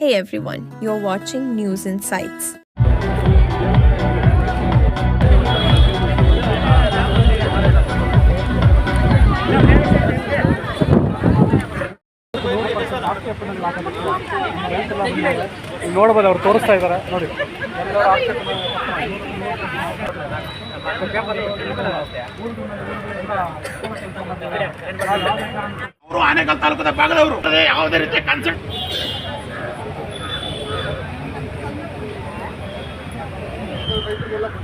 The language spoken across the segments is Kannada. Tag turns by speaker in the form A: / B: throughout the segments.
A: Hey everyone, you're watching News Insights.
B: ಇಲ್ಲಿ ನೋಡ್ಬೋದು ಅವ್ರು ತೋರಿಸ್ತಾ ಇದ್ದಾರೆ ನೋಡಿ
C: ಅವರು ಆನೇಕಲ್ ತಾಲೂಕದ ಭಾಗದವರು ಅದೇ ಯಾವುದೇ ರೀತಿಯ ಕನ್ಸಲ್ಟ್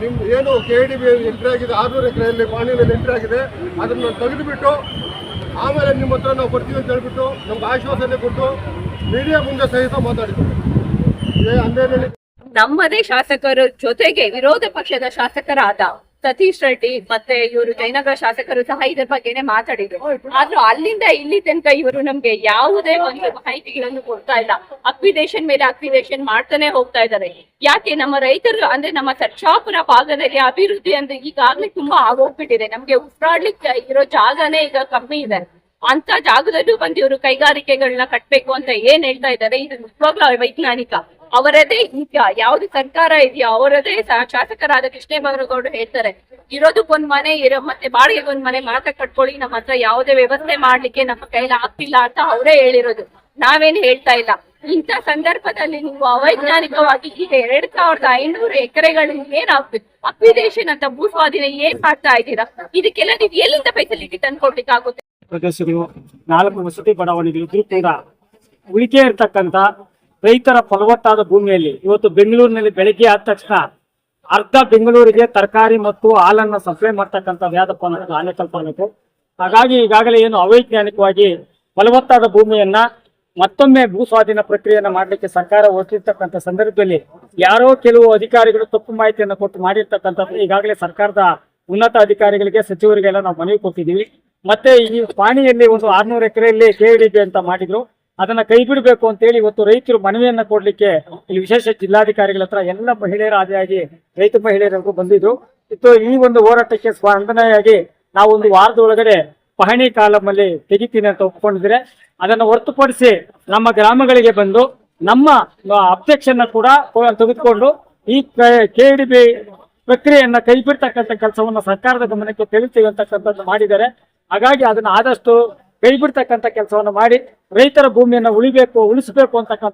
D: ನಿಮ್ ಏನು ಕೆ ಡಿ ಬಿ ಎಂಟ್ರಿ ಆಗಿದೆ, ಆರ್ನೂರು ಎಕರೆಯಲ್ಲಿ ಪಾಣಿನಲ್ಲಿ ಎಂಟ್ರಿ ಆಗಿದೆ, ಅದನ್ನು ತೆಗೆದುಬಿಟ್ಟು ಆಮೇಲೆ ನಿಮ್ಮ ಹತ್ರ ನಾವು ಬರ್ತೀವಿ ಅಂತ ಹೇಳ್ಬಿಟ್ಟು ನಮ್ಗೆ ಆಶ್ವಾಸನೆ ಕೊಟ್ಟು ಮೀಡಿಯಾ ಮುಂದೆ ಸಹಿತ ಮಾತಾಡಿದ್ದೇವೆ ಏ
E: ನಮ್ಮದೇ ಶಾಸಕರ ಜೊತೆಗೆ ವಿರೋಧ ಪಕ್ಷದ ಶಾಸಕರಾದ ಸತೀಶ್ ರೆಡ್ಡಿ ಮತ್ತೆ ಇವರು ಜಯನಗರ ಶಾಸಕರು ಸಹ ಇದ್ರ ಬಗ್ಗೆನೆ ಮಾತಾಡಿದ್ರು. ಆದ್ರೂ ಅಲ್ಲಿಂದ ಇಲ್ಲಿ ತನಕ ಇವರು ನಮ್ಗೆ ಯಾವುದೇ ಒಂದು ಮಾಹಿತಿಗಳನ್ನು ಕೊಡ್ತಾ ಇಲ್ಲ. ಅಕ್ವಿಡೇಷನ್ ಮೇಲೆ ಅಕ್ವಿಡೇಷನ್ ಮಾಡ್ತಾನೆ ಹೋಗ್ತಾ ಇದ್ದಾರೆ. ಯಾಕೆ ನಮ್ಮ ರೈತರು ಅಂದ್ರೆ ನಮ್ಮ ಸರ್ಚಾಪುರ ಭಾಗದಲ್ಲಿ ಅಭಿವೃದ್ಧಿ ಅಂದ್ರೆ ಈಗಾಗ್ಲೇ ತುಂಬಾ ಆಗೋಗ್ಬಿಟ್ಟಿದೆ. ನಮ್ಗೆ ಉಸಿರಾಡ್ಲಿಕ್ಕೆ ಇರೋ ಜಾಗನೇ ಈಗ ಕಮ್ಮಿ ಇದೆ. ಅಂತ ಜಾಗದಲ್ಲೂ ಬಂದು ಇವರು ಕೈಗಾರಿಕೆಗಳನ್ನ ಕಟ್ಬೇಕು ಅಂತ ಏನ್ ಹೇಳ್ತಾ ಇದ್ದಾರೆ, ಇದು ನಿಜವಾಗ್ಲೂ ವೈಜ್ಞಾನಿಕ. ಅವರದೇ ಈಗ ಯಾವ್ದು ಸರ್ಕಾರ ಇದೆಯೋ? ಅವರದೇ ಶಾಸಕರಾದ ಕೃಷ್ಣೇಗೌಡರು ಹೇಳ್ತಾರೆ, ಇರೋದಕ್ಕೊಂದ್ ಮನೆ ಇರೋ ಮತ್ತೆ ಬಾಡಿಗೆಗೊಂದ್ ಮನೆ ಮಾತ್ರ ಕಟ್ಕೊಳ್ಳಿ, ನಮ್ಮ ಹತ್ರ ಯಾವುದೇ ವ್ಯವಸ್ಥೆ ಮಾಡ್ಲಿಕ್ಕೆ ನಮ್ಮ ಕೈಲಿ ಆಗ್ತಿಲ್ಲ ಅಂತ ಅವರೇ ಹೇಳಿರೋದು. ನಾವೇನ್ ಹೇಳ್ತಾ ಇಲ್ಲ. ಇಂಥ ಸಂದರ್ಭದಲ್ಲಿ ನೀವು ಅವೈಜ್ಞಾನಿಕವಾಗಿ ಈಗ ಎರಡ್ ಸಾವಿರದ ಐನೂರು ಎಕರೆಗಳು ಏನ್ ಆಗ್ಬೇಕು ಅಕ್ವಿಡೇಷನ್ ಅಂತ ಭೂ ಸ್ವಾಧೀನ ಏನ್ ಮಾಡ್ತಾ ಇದ್ದೀರಾ? ಇದಕ್ಕೆಲ್ಲ ನೀವು ಎಲ್ಲಿಂದ ಫೆಸಿಲಿಟಿ ತಂದ್ಕೊಡ್ಲಿಕ್ಕೆ ಆಗುತ್ತೆ?
B: ಪ್ರದೇಶಗಳು ನಾಲ್ಕು ವಸತಿ ಬಡಾವಣೆಗಳು ಉಳಿಕೆ ಇರ್ತಕ್ಕಂಥ ರೈತರ ಫಲವತ್ತಾದ ಭೂಮಿಯಲ್ಲಿ ಇವತ್ತು ಬೆಂಗಳೂರಿನಲ್ಲಿ ಬೆಳಗ್ಗೆ ಆದ ತಕ್ಷಣ ಅರ್ಧ ಬೆಂಗಳೂರಿಗೆ ತರಕಾರಿ ಮತ್ತು ಹಾಲನ್ನ ಸಪ್ಲೈ ಮಾಡ್ತಕ್ಕಂಥ ವ್ಯಾದಪ್ಪ ಅನ್ನೋದು ಆನೆಕಲ್ಪ ಅನ್ನೋದು. ಹಾಗಾಗಿ ಈಗಾಗಲೇ ಏನು ಅವೈಜ್ಞಾನಿಕವಾಗಿ ಫಲವತ್ತಾದ ಭೂಮಿಯನ್ನ ಮತ್ತೊಮ್ಮೆ ಭೂ ಸ್ವಾಧೀನ ಪ್ರಕ್ರಿಯೆಯನ್ನ ಮಾಡಲಿಕ್ಕೆ ಸರ್ಕಾರ ಹೊರಟಿರ್ತಕ್ಕಂಥ ಸಂದರ್ಭದಲ್ಲಿ ಯಾರೋ ಕೆಲವು ಅಧಿಕಾರಿಗಳು ತಪ್ಪು ಮಾಹಿತಿಯನ್ನು ಕೊಟ್ಟು ಮಾಡಿರ್ತಕ್ಕಂಥದ್ದು ಈಗಾಗಲೇ ಸರ್ಕಾರದ ಉನ್ನತ ಅಧಿಕಾರಿಗಳಿಗೆ, ಸಚಿವರಿಗೆಲ್ಲ ನಾವು ಮನವಿ ಕೊಟ್ಟಿದ್ದೀವಿ. ಮತ್ತೆ ಈ ಪಾಣಿಯಲ್ಲಿ ಒಂದು ಆರ್ನೂರು ಎಕರೆಯಲ್ಲಿ ಕೇಳಿದೆ ಅಂತ ಮಾಡಿದ್ರು. ಅದನ್ನ ಕೈ ಬಿಡಬೇಕು ಅಂತೇಳಿ ಇವತ್ತು ರೈತರು ಮನವಿಯನ್ನ ಕೊಡ್ಲಿಕ್ಕೆ ಇಲ್ಲಿ ವಿಶೇಷ ಜಿಲ್ಲಾಧಿಕಾರಿಗಳ ಹತ್ರ ಎಲ್ಲ ಮಹಿಳೆಯರ ಆದಿಯಾಗಿ ರೈತ ಮಹಿಳೆಯರಿಗೂ ಬಂದಿದ್ರು. ಇತ್ತು ಈ ಒಂದು ಹೋರಾಟಕ್ಕೆ ಸ್ಪಂದನೆಯಾಗಿ ನಾವು ಒಂದು ವಾರದ ಒಳಗಡೆ ಪಹಣಿ ಕಾಲಮಲ್ಲಿ ತೆಗಿತೀನಿ ಅಂತ ಒಪ್ಕೊಂಡಿದ್ರೆ ಅದನ್ನು ಹೊರತುಪಡಿಸಿ ನಮ್ಮ ಗ್ರಾಮಗಳಿಗೆ ಬಂದು ನಮ್ಮ ಅಬ್ಜೆಕ್ಷನ್ ಕೂಡ ಕೊ- ತೆಗೆದುಕೊಂಡು ಈ ಕೆಡಿಬಿ ಪ್ರಕ್ರಿಯೆಯನ್ನ ಕೈ ಬಿಡ್ತಕ್ಕಂಥ ಕೆಲಸವನ್ನ ಸರ್ಕಾರದ ಗಮನಕ್ಕೆ ತಿಳಿಸ್ತೀವಿ ಅಂತಕ್ಕಂಥದ್ದು ಮಾಡಿದ್ದಾರೆ. ಹಾಗಾಗಿ ಅದನ್ನ ಆದಷ್ಟು ಕೈ ಬಿಡ್ತಕ್ಕಂಥ ಕೆಲಸವನ್ನ ಮಾಡಿ ರೈತರ ಭೂಮಿಯನ್ನ ಉಳಿಬೇಕು ಉಳಿಸಬೇಕು ಅಂತಕ್ಕಂಥ